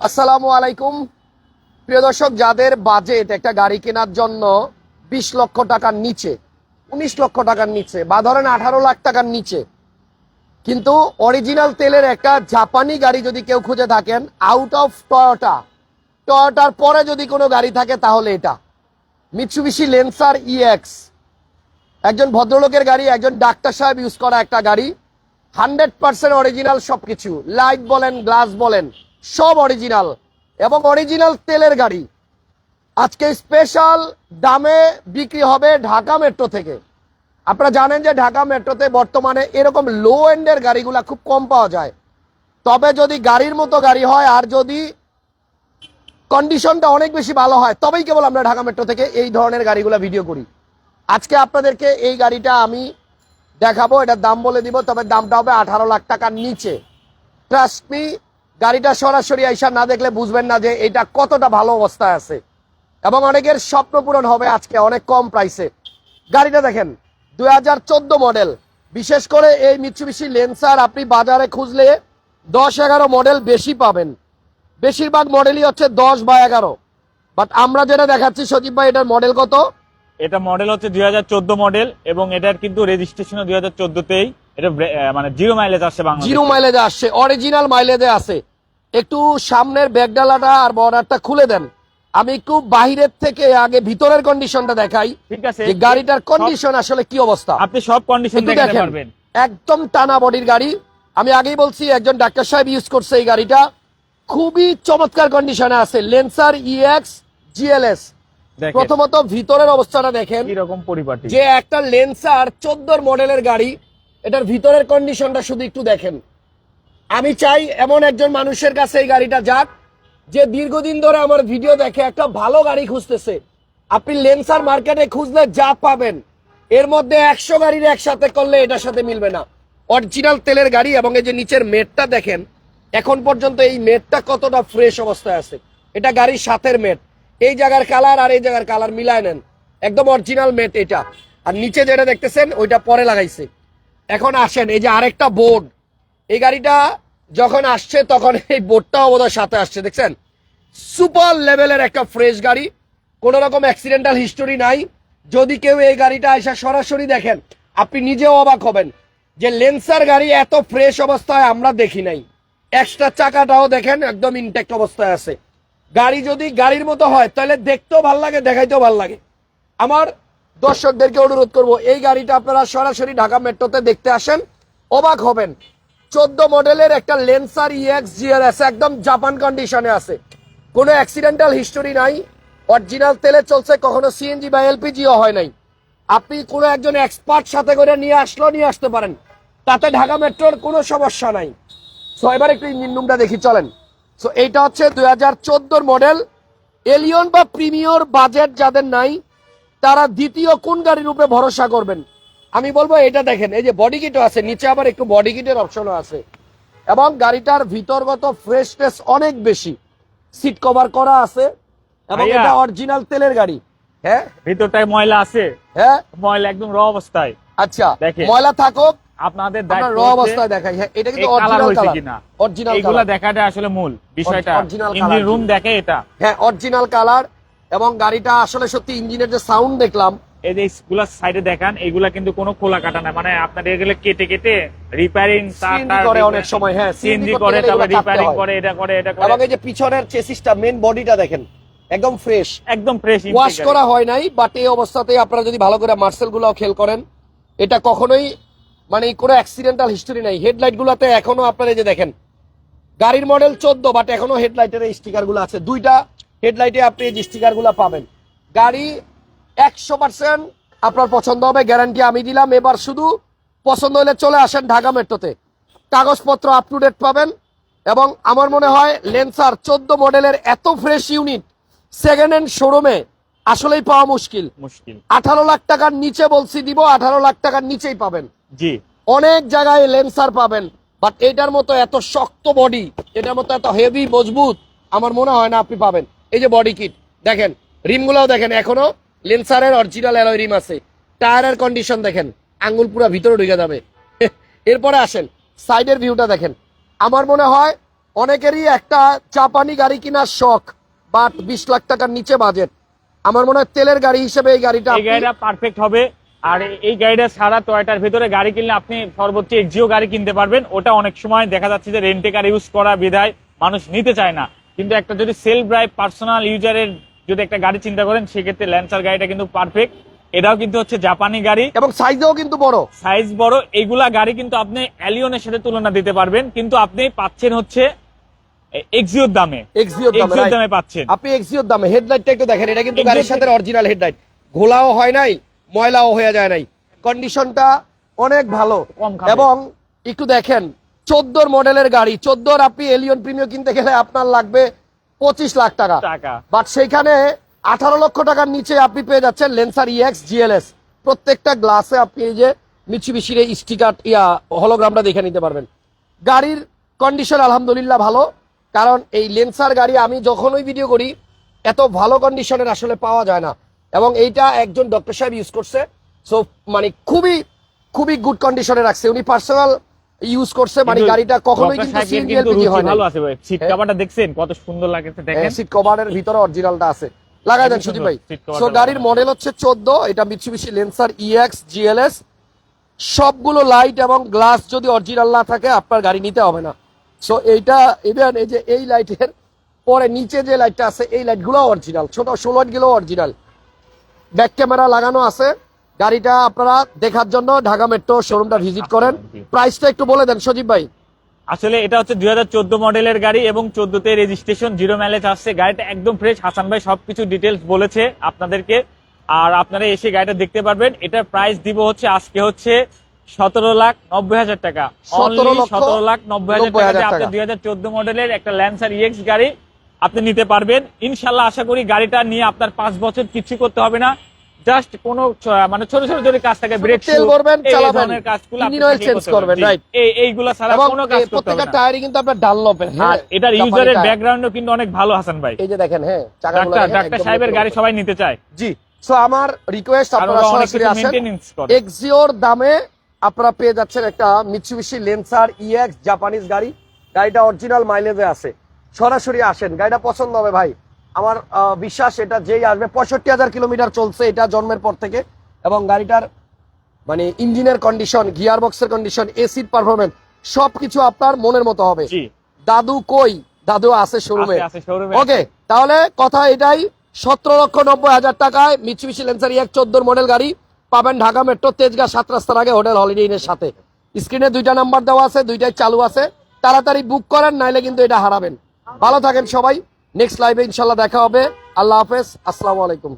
আসসালামু আলাইকুম। প্রিয় দর্শক, যাদের বাজেট একটা গাড়ি কেনার জন্য বিশ লক্ষ টাকার নিচে, উনিশ লক্ষ টাকার নিচে বা ধরেন আঠারো লাখ টাকার নিচে, কিন্তু অরিজিনাল তেলের একটা জাপানি গাড়ি যদি কেউ খুঁজে থাকেন আউট অফ টয়োটা টয়োটার পরে যদি কোনো গাড়ি থাকে তাহলে এটা। মিৎসুবিশি লেন্সার ইএক্স একজন ভদ্রলোকের গাড়ি, একজন ডাক্তার সাহেব ইউজ করা একটা গাড়ি হান্ড্রেড পার্সেন্ট অরিজিনাল সবকিছু। লাইট বলেন গ্লাস বলেন সব অরিজিনাল এবং অরিজিনাল তেলের গাড়ি। আজকে স্পেশাল দামে বিক্রি হবে ঢাকা মেট্রো থেকে। আপনারা জানেন যে ঢাকা মেট্রোতে বর্তমানে এরকম লো এন্ডের গাড়িগুলা খুব কম পাওয়া যায়। তবে যদি গাড়ির মতো গাড়ি হয় আর যদি কন্ডিশনটা অনেক বেশি ভালো হয়, তবেই কেবল আমরা ঢাকা মেট্রো থেকে এই ধরনের গাড়িগুলো ভিডিও করি। আজকে আপনাদেরকে এই গাড়িটা আমি দেখাবো, এটার দাম বলে দিব, তবে দামটা হবে আঠারো লাখ টাকার নিচে। ট্রাস্ট গাড়িটা সরাসরি আইসা না দেখলে বুঝবেন না যে এটা কতটা ভালো অবস্থায় আছে। এবং অনেকের স্বপ্ন পূরণ হবে আজকে অনেক কম প্রাইসে। গাড়িটা দেখেন দু হাজার চোদ্দ মডেল। বিশেষ করে এই মিচুবিশি লেন্সার আপনি বাজারে খুঁজলে দশ এগারো মডেল বেশি পাবেন। বেশিরভাগ মডেলই হচ্ছে দশ বা এগারো। বাট আমরা যেটা দেখাচ্ছি সজীব ভাই এটার মডেল কত? এটা মডেল হচ্ছে দুই হাজার চোদ্দ মডেল এবং এটার কিন্তু রেজিস্ট্রেশন দুই হাজার চোদ্দতেই। এটা মানে জিরো মাইলেজ আসছে জিরো মাইলেজে আসছে অরিজিনাল মাইলেজে আছে একটু সামনের ব্যাগডালাটা আর বর্ডারটা খুলে দেন। আমি একটু বাহিরের থেকে আগে ভিতরের কন্ডিশনটা দেখাই ঠিক আছে। গাড়িটার কন্ডিশন আসলে কি অবস্থা। আপনি সব কন্ডিশন দেখাতে পারবেন। একদম টানা বডির গাড়ি। আমি আগেই বলছি একজন ডাক্তার সাহেব ইউজ করছে এই গাড়িটা। খুবই চমৎকার কন্ডিশনে আছে লেন্সার ইএক্স জিএলএস প্রথমত ভিতরের অবস্থাটা দেখেন। কি রকম পরিপাটি। যে একটা লেন্সার চোদ্দোর মডেলের গাড়ি এটার ভিতরের কন্ডিশনটা শুধু একটু দেখেন। আমি চাই এমন একজন মানুষের কাছে এই গাড়িটা যাক, যে দীর্ঘদিন ধরে আমার ভিডিও দেখে একটা ভালো গাড়ি খুঁজতেছে। আপনি লেন্সার মার্কেটে খুঁজলে যা পাবেন। এর মধ্যে একশো গাড়ির একসাথে করলে এটার সাথে মিলবে না। অরিজিনাল তেলের গাড়ি এবং এই যে নিচের মেটটা দেখেন, এখন পর্যন্ত এই মেটটা কতটা ফ্রেশ অবস্থায় আছে। এটা গাড়ির সাথের মেট। এই জায়গার কালার আর এই জায়গার কালার মিলায় নেন। একদম অরিজিনাল মেট এটা। আর নিচে যেটা দেখতেছেন, ওইটা পরে লাগাইছে। এখন আসেন, এই যে আরেকটা বোর্ড এই গাড়িটা যখন আসছে, তখন এই বোর্ডটাও বোধহয় সাথে আসছে, দেখছেন? সুপার লেভেলের একটা ফ্রেশ গাড়ি। কোন রকম অ্যাক্সিডেন্টাল হিস্টোরি নাই। যদি কেউ এই গাড়িটা এসে সরাসরি দেখেন, আপনি নিজেও অবাক হবেন যে লেন্সার গাড়ি এত ফ্রেশ অবস্থায় আমরা দেখি নাই। এক্সট্রা চাকাটাও দেখেন, একদম ইনটেক্ট অবস্থায় আছে। গাড়ি যদি গাড়ির মতো হয়, তাহলে দেখতেও ভালো লাগে, দেখাইতেও ভালো লাগে। আমার দর্শকদেরকে অনুরোধ করব, এই গাড়িটা আপনারা সরাসরি ঢাকা মেট্রোতে দেখতে আসেন, অবাক হবেন। চোদ্দ মডেলের একটা লেন্সার ইএক্স জিআরএস একদম জাপান কন্ডিশনে আছে। কোনো অ্যাক্সিডেন্টাল হিস্টোরি নাই। অরিজিনাল তেলে চলছে, কখনো সিএনজি বা এলপিজিও হয় নাই। আপনি কোনো একজন এক্সপার্ট সাথে করে নিয়ে আসলো, নিয়ে আসতে পারেন। তাতে ঢাকা মেট্রোর কোনো সমস্যা নাই। সো এবার একটু ইঞ্জিন রুমটা দেখি, চলেন। সো এইটা হচ্ছে দুই হাজার চোদ্দোর মডেল। এলিয়ন বা প্রিমিয়র বাজেট যাদের নাই, তারা দ্বিতীয় কোন গাড়ির উপরে ভরসা করবেন? আমি বলব এটা দেখেন এই যে বডি কিটও আছে নিচে আবার একটু বডি কিটের অপশনও আছে। এবং গাড়িটার ভিতরগত ফ্রেশনেস অনেক বেশি। সিট কভার করা আছে এবং এটা অরিজিনাল তেলের গাড়ি। হ্যাঁ? ভিতরটায় ময়লা আছে। হ্যাঁ? ময়লা একদম র অবস্থায়। আচ্ছা দেখেন। ময়লা থাকুক আপনাদের র অবস্থায় দেখাই। হ্যাঁ এটা কিন্তু অরিজিনাল কালার অরিজিনাল দেখাটা আসলে মূল বিষয়টা। ইঞ্জিন রুম দেখে এটা। হ্যাঁ অরিজিনাল কালার এবং গাড়িটা আসলে সত্যি ইঞ্জিনের যে সাউন্ড দেখলাম এই যে গুলা সাইডে দেখান এগুলা কিন্তু কোনো খোলা কাটা না। মানে আপনার এগুলো কেটে কেটে রিপেয়ারিং করে অনেক সময়, হ্যাঁ, সিএনজি করে তারপর রিপেয়ারিং করে এটা করে এটা এবং এই যে পিছনের চেসিসটা মেন বডিটা দেখেন একদম ফ্রেশ একদম ফ্রেশ ওয়াশ করা হয় নাই বাট এই অবস্থাতেই আপনারা যদি ভালো করে মার্সেল গুলাও খেল করেন এটা কখনোই মানে কোনো অ্যাক্সিডেন্টাল হিস্টোরি নাই। হেডলাইট গুলাতে এখনও আপনারা এই যে দেখেন গাড়ির মডেল চোদ্দ বাট এখনও হেডলাইটের স্টিকারগুলো আছে। দুইটা হেডলাইটে আপনি এই স্টিকারগুলা পাবেন। গাড়ি একশো পার্সেন্ট আপনার পছন্দ হবে গ্যারান্টি আমি দিলাম। এবার শুধু পছন্দ হলে চলে আসেন ঢাকা মেট্রোতে। কাগজপত্র আপ টু ডেট পাবেন এবং আমার মনে হয় লেন্সার চোদ্দ মডেলের এত ফ্রেশ ইউনিট সেকেন্ড হ্যান্ড শোরুমে আসলেই পাওয়া মুশকিল। মুশকিল। আঠারো লাখ টাকার নিচে বলছি দিব আঠারো লাখ টাকার নিচেই পাবেন। জি। অনেক জায়গায় লেন্সার পাবেন বাট এটার মতো এত শক্ত বডি এটার মতো এত হেভি মজবুত আমার মনে হয় না আপনি পাবেন। এই যে বডি কিট দেখেন রিমগুলোও দেখেন এখনও। লেন্সারের অরিজিনাল অ্যালয় রিম আছে। টায়ারের কন্ডিশন দেখেন, আঙ্গুল পুরো ভিতরে ঢুকে যাবে। এরপরে আসেন সাইডের ভিউটা দেখেন। আমার মনে হয় অনেকেরই একটা জাপানি গাড়ি কেনার শখ বাট বিশ লাখ টাকার নিচে বাজেট আমার মনে হয় তেলের গাড়ি হিসেবে এই গাড়িটা এই গাড়িটা পারফেক্ট হবে। আর এই গাড়িটা সারা টয়টার ভিতরে গাড়ি কিনলে আপনি সর্বোচ্চ এক্সিও গাড়ি কিনতে পারবেন। ওটা অনেক সময় দেখা যাচ্ছে যে রেন্টে কার ইউজ করা, বিধায় মানুষ নিতে চায় না। কিন্তু একটা যদি সেলফ ড্রাইভ পার্সোনাল ইউজারের যদি একটা গাড়ি চিন্তা করেন সেক্ষেত্রে ল্যান্সার গাড়িটা কিন্তু পারফেক্ট এটাও কিন্তু হচ্ছে জাপানি গাড়ি। এবং সাইজেও কিন্তু বড়। সাইজ বড় এইগুলা গাড়ি কিন্তু আপনি অ্যালিয়নের সাথে তুলনা দিতে পারবেন কিন্তু আপনি পাচ্ছেন হচ্ছে এক্সিওর দামে। এক্সিওর দামে এক্সিওর right? দামে পাচ্ছেন। আপনি এক্সিওর দামে হেডলাইটটা একটু দেখেন এটা কিন্তু গাড়ির সাথে অরিজিনাল হেডলাইট ঘোলাও হয় নাই ময়লাও হয়ে যায় নাই। কন্ডিশনটা অনেক ভালো। এবং একটু দেখেন চোদ্দোর মডেলের গাড়ি চোদ্দোর আপনি এলিয়ন কিনতে গেলে আপনার লাগবে পঁচিশ লাখ টাকা। বাট সেইখানে আঠারো লক্ষ টাকার নিচে আপনি পেয়ে যাচ্ছেন লেন্সার ইএক্স জিএলএস প্রত্যেকটা গ্লাসে আপনি এই যে মিছিমিছির এই স্টিকার ইয়া হলোগ্রামটা দেখে নিতে পারবেন। গাড়ির কন্ডিশন আলহামদুলিল্লাহ ভালো। কারণ এই লেন্সার গাড়ি আমি যখনই ভিডিও করি এত ভালো কন্ডিশনের আসলে পাওয়া যায় না। এবং এইটা একজন ডক্টর সাহেব ইউজ করছে। সো মানে খুবই খুবই গুড কন্ডিশনে রাখছে। উনি পার্সোনাল ইউজ করছে মানে গাড়িটা কখনোই কিন্তু সিএনজি হয় না ভালো আছে ভাই। সিট হ্যাঁ। কভারটা দেখছেন? কত সুন্দর লাগছে দেখেন। সিট কভারের ভিতরে অরিজিনালটা আছে। লাগাই দেন সুদীপ ভাই। সো গাড়ির মডেল হচ্ছে চোদ্দ এটা মিৎসুবিশি লেন্সার ইএক্স জিএলএস সবগুলো লাইট এবং গ্লাস যদি অরিজিনাল না থাকে আপনার গাড়ি নিতে হবে না। সো এইটা ইভেন এই যে এই লাইটের পরে নিচে যে লাইটটা আছে এই লাইটগুলো অরিজিনাল ছোট ষোলো গুলো অরিজিনাল ব্যাক ক্যামেরা লাগানো আছে। গাড়িটা আপনারা দেখার জন্য ঢাকা মেট্রো শোরুমটা ভিজিট করেন। প্রাইসটা একটু বলে দেন সজীব ভাই। আসলে এটা হচ্ছে দুই হাজার চোদ্দ মডেলের গাড়ি এবং চোদ্দতে রেজিস্ট্রেশন জিরো মাইলেজ আসছে। গাড়িটা একদম ফ্রেশ হাসান ভাই সবকিছু ডিটেলস বলেছে আপনাদেরকে। আর আপনারা এসে গাড়িটা দেখতে পারবেন। এটার প্রাইস দিব হচ্ছে আজকে হচ্ছে সতেরো লাখ নব্বই হাজার টাকা। 17 সতেরো লাখ নব্বই হাজার 90 হাজার টাকা টাকা। দুই হাজার চোদ্দ মডেলের একটা ল্যান্সার ইএক্স গাড়ি আপনি নিতে পারবেন। ইনশাল্লাহ আশা করি গাড়িটা নিয়ে আপনার পাঁচ বছর কিছু করতে হবে না। জাস্ট কোনো মানে ছোট ছোট যদি কাজ থাকে ব্রেক তেল ভরবেন, চালাবেন। কাজগুলো আপনি করতে পারবেন। করবেন, right? এই এইগুলা ছাড়া কোনো কাজ করতে হবে প্রত্যেকটা টায়ারই কিন্তু আপনার ডানলপের হ্যাঁ? এটার ইউজারের ব্যাকগ্রাউন্ডও কিন্তু অনেক ভালো হাসান ভাই। এই যে দেখেন হ্যাঁ চাকাগুলো ডাক্তার ডাক্তার সাহেবের গাড়ি সবাই নিতে চায়। জি সো আমার রিকোয়েস্ট আপনারা সরাসরি আসেন। এক্সিওর দামে আপনারা পেয়ে যাচ্ছেন একটা মিৎসুবিশি লেন্সার ইএক্স জাপানিজ গাড়ি। গাড়িটা অরিজিনাল মাইলেজে আছে। সরাসরি আসেন। গাড়িটা পছন্দ হবে ভাই। আমার আহ, বিশ্বাস এটা যেই আসবে পঁয়ষট্টি হাজার কিলোমিটার চলছে এটা জন্মের পর থেকে। এবং গাড়িটার মানে ইঞ্জিনের কন্ডিশন গিয়ার বক্সের কন্ডিশন এসির পারফরমেন্স সবকিছু আপনার মনের মতো হবে। দাদু কই? দাদু আছে শোরুমে ওকে তাহলে কথা এটাই সতেরো লক্ষ নব্বই হাজার টাকায় মিচুবিশি লেন্সার এক চোদ্দোর মডেল গাড়ি পাবেন ঢাকা মেট্রো তেজগাঁ সাত রাস্তার আগে হোটেল হলিডে ইনের সাথে। স্ক্রিনে দুইটা নাম্বার দেওয়া আছে দুইটাই চালু আছে। তাড়াতাড়ি বুক করেন নাইলে কিন্তু এটা হারাবেন। ভালো থাকেন সবাই। নেক্সট লাইভে ইনশাল্লাহ দেখা হবে. আল্লাহ হাফেজ. আসসালামু আলাইকুম।